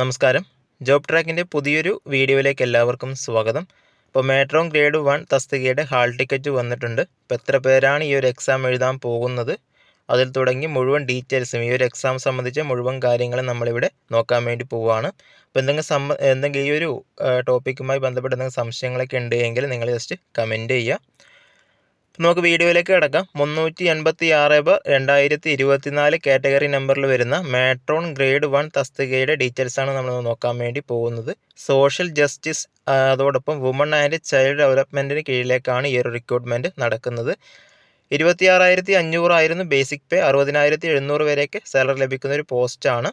നമസ്കാരം. ജോബ് ട്രാക്കിന്റെ പുതിയൊരു വീഡിയോയിലേക്ക് എല്ലാവർക്കും സ്വാഗതം. ഇപ്പോൾ മെട്രോ ഗ്രേഡ് വൺ തസ്തികയുടെ ഹാൾ ടിക്കറ്റ് വന്നിട്ടുണ്ട്. ഇപ്പോൾ എത്ര പേരാണ് ഈ ഒരു എക്സാം എഴുതാൻ പോകുന്നത്? അതിൽ തുടങ്ങി മുഴുവൻ ഡീറ്റെയിൽസും ഈ ഒരു എക്സാം സംബന്ധിച്ച മുഴുവൻ കാര്യങ്ങളും നമ്മളിവിടെ നോക്കാൻ വേണ്ടി പോവുകയാണ് അപ്പോൾ എന്തെങ്കിലും സംബ എന്തെങ്കിലും ഈ ഒരു ടോപ്പിക്കുമായി ബന്ധപ്പെട്ട് എന്തെങ്കിലും സംശയങ്ങളൊക്കെ ഉണ്ട് എങ്കിൽ നിങ്ങൾ ജസ്റ്റ് കമന്റ് ചെയ്യുക. നമുക്ക് വീഡിയോയിലേക്ക് കിടക്കാം. മുന്നൂറ്റി എൺപത്തി ആറ് രണ്ടായിരത്തി ഇരുപത്തിനാല് കാറ്റഗറി നമ്പറിൽ വരുന്ന മാട്രോൺ ഗ്രേഡ് വൺ തസ്തികയുടെ ഡീറ്റെയിൽസാണ് നമ്മൾ നോക്കാൻ വേണ്ടി പോകുന്നത്. സോഷ്യൽ ജസ്റ്റിസ് അതോടൊപ്പം വുമൺ ആൻഡ് ചൈൽഡ് ഡെവലപ്മെന്റിന് കീഴിലേക്കാണ് ഈ ഒരു റിക്രൂട്ട്മെന്റ് നടക്കുന്നത്. ഇരുപത്തിയാറായിരത്തി അഞ്ഞൂറായിരുന്നു ബേസിക് പേ. അറുപതിനായിരത്തി എഴുന്നൂറ് വരെയൊക്കെ സാലറി ലഭിക്കുന്ന ഒരു പോസ്റ്റാണ്.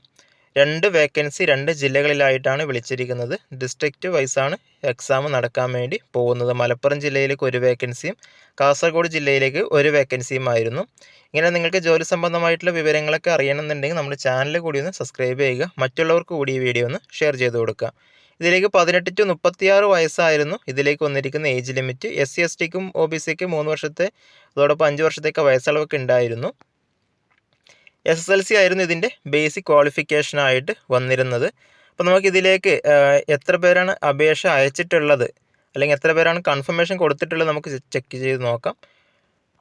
രണ്ട് വേക്കൻസി രണ്ട് ജില്ലകളിലായിട്ടാണ് വിളിച്ചിരിക്കുന്നത്. ഡിസ്ട്രിക്റ്റ് വൈസാണ് എക്സാം നടക്കാൻ വേണ്ടി പോകുന്നത്. മലപ്പുറം ജില്ലയിലേക്ക് ഒരു വേക്കൻസിയും കാസർഗോഡ് ജില്ലയിലേക്ക് ഒരു വേക്കൻസിയും ആയിരുന്നു. ഇങ്ങനെ നിങ്ങൾക്ക് ജോലി സംബന്ധമായിട്ടുള്ള വിവരങ്ങളൊക്കെ അറിയണമെന്നുണ്ടെങ്കിൽ നമ്മുടെ ചാനൽ കൂടി ഒന്ന് സബ്സ്ക്രൈബ് ചെയ്യുക. മറ്റുള്ളവർക്ക് കൂടി ഈ വീഡിയോ ഒന്ന് ഷെയർ ചെയ്ത് കൊടുക്കുക. ഇതിലേക്ക് പതിനെട്ട് ടു മുപ്പത്തിയാറ് വയസ്സായിരുന്നു ഇതിലേക്ക് വന്നിരിക്കുന്ന age limit S C S ടിക്കും O B സിക്കും മൂന്ന് വർഷത്തെ അതോടൊപ്പം അഞ്ച് വർഷത്തേക്ക് വയസ്സളവൊക്കെ ഉണ്ടായിരുന്നു. എസ് എസ് എൽ സി ആയിരുന്നു ഇതിന്റെ ബേസിക് ക്വാളിഫിക്കേഷനായിട്ട് വന്നിരുന്നത്. അപ്പോൾ നമുക്കിതിലേക്ക് എത്ര പേരാണ് അപേക്ഷ അയച്ചിട്ടുള്ളത് അല്ലെങ്കിൽ എത്ര പേരാണ് കൺഫർമേഷൻ കൊടുത്തിട്ടുള്ളത് നമുക്ക് ചെക്ക് ചെയ്ത് നോക്കാം.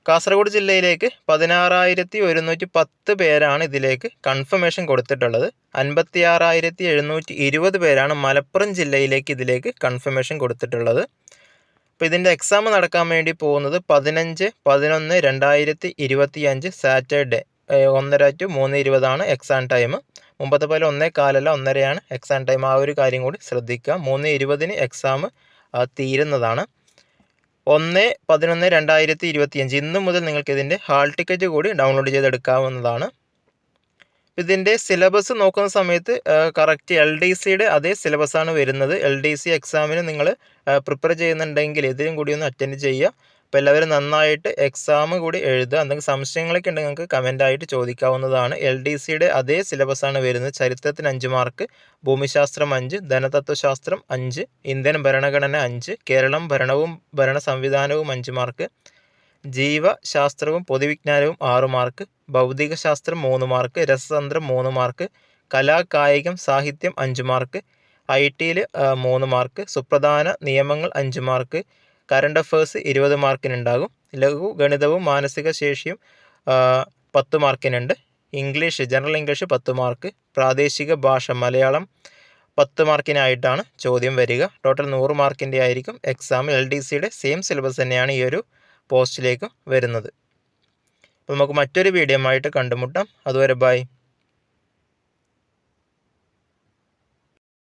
കാസർഗോഡ് ജില്ലയിലേക്ക് പതിനാറായിരത്തി ഒരുന്നൂറ്റി പത്ത് പേരാണ് ഇതിലേക്ക് കൺഫർമേഷൻ കൊടുത്തിട്ടുള്ളത്. അൻപത്തി ആറായിരത്തി എഴുന്നൂറ്റി ഇരുപത് പേരാണ് മലപ്പുറം ജില്ലയിലേക്ക് ഇതിലേക്ക് കൺഫർമേഷൻ കൊടുത്തിട്ടുള്ളത്. അപ്പോൾ ഇതിന്റെ എക്സാം നടക്കാൻ വേണ്ടി പോകുന്നത് പതിനഞ്ച് പതിനൊന്ന് രണ്ടായിരത്തി ഇരുപത്തി അഞ്ച് സാറ്റർഡേ. ഒന്നര ടു മൂന്ന് ഇരുപതാണ് എക്സാം ടൈം മുമ്പത്തെ പോലെ ഒന്നേ കാലല്ല ഒന്നരയാണ് എക്സാം ടൈം ആ ഒരു കാര്യം കൂടി ശ്രദ്ധിക്കുക. മൂന്ന് ഇരുപതിന് എക്സാം തീരുന്നതാണ്. ഒന്ന് പതിനൊന്ന് രണ്ടായിരത്തി ഇരുപത്തിയഞ്ച് ഇന്ന് മുതൽ നിങ്ങൾക്ക് ഇതിന്റെ ഹാൾ ടിക്കറ്റ് കൂടി ഡൗൺലോഡ് ചെയ്തെടുക്കാവുന്നതാണ്. ഇതിന്റെ സിലബസ് നോക്കുന്ന സമയത്ത് കറക്റ്റ് എൽ ഡി സിയുടെ അതേ സിലബസാണ് വരുന്നത്. എൽ ഡി സി എക്സാമിന് നിങ്ങൾ പ്രിപ്പയർ ചെയ്യുന്നുണ്ടെങ്കിൽ ഇതിനും കൂടി ഒന്ന് അറ്റൻഡ് ചെയ്യുക. അപ്പോൾ എല്ലാവരും നന്നായിട്ട് എക്സാം കൂടി എഴുതുക. എന്തെങ്കിലും സംശയങ്ങളൊക്കെ ഉണ്ടെങ്കിൽ നിങ്ങൾക്ക് കമന്റായിട്ട് ചോദിക്കാവുന്നതാണ്. എൽ ഡി സിയുടെ അതേ സിലബസാണ് വരുന്നത്. ചരിത്രത്തിന് അഞ്ച് മാർക്ക് ഭൂമിശാസ്ത്രം അഞ്ച് ധനതത്വശാസ്ത്രം അഞ്ച് ഇന്ത്യൻ ഭരണഘടന അഞ്ച് കേരളം ഭരണവും ഭരണ സംവിധാനവും അഞ്ച് മാർക്ക് ജീവശാസ്ത്രവും പൊതുവിജ്ഞാനവും ആറ് മാർക്ക് ഭൗതിക ശാസ്ത്രം മൂന്ന് മാർക്ക് രസതന്ത്രം മൂന്ന് മാർക്ക് കലാ കായികം സാഹിത്യം അഞ്ച് മാർക്ക് ഐ ടിയിൽ മൂന്ന് മാർക്ക് സുപ്രധാന നിയമങ്ങൾ അഞ്ച് മാർക്ക് കറണ്ട് അഫേഴ്സ് ഇരുപത് മാർക്കിനുണ്ടാകും ലഘു ഗണിതവും മാനസിക ശേഷിയും പത്ത് മാർക്കിനുണ്ട് ഇംഗ്ലീഷ് ജനറൽ ഇംഗ്ലീഷ് പത്ത് മാർക്ക് പ്രാദേശിക ഭാഷ മലയാളം പത്ത് മാർക്കിനായിട്ടാണ് ചോദ്യം വരിക. ടോട്ടൽ നൂറ് മാർക്കിന്റെ ആയിരിക്കും എക്സാം എൽ ഡി സിയുടെ സെയിം സിലബസ് തന്നെയാണ് ഈ ഒരു പോസ്റ്റിലേക്ക് വരുന്നത്. അപ്പോൾ നമുക്ക് മറ്റൊരു വീഡിയോ ആയിട്ട് കണ്ടുമുട്ടാം. അതുവരെ ബൈ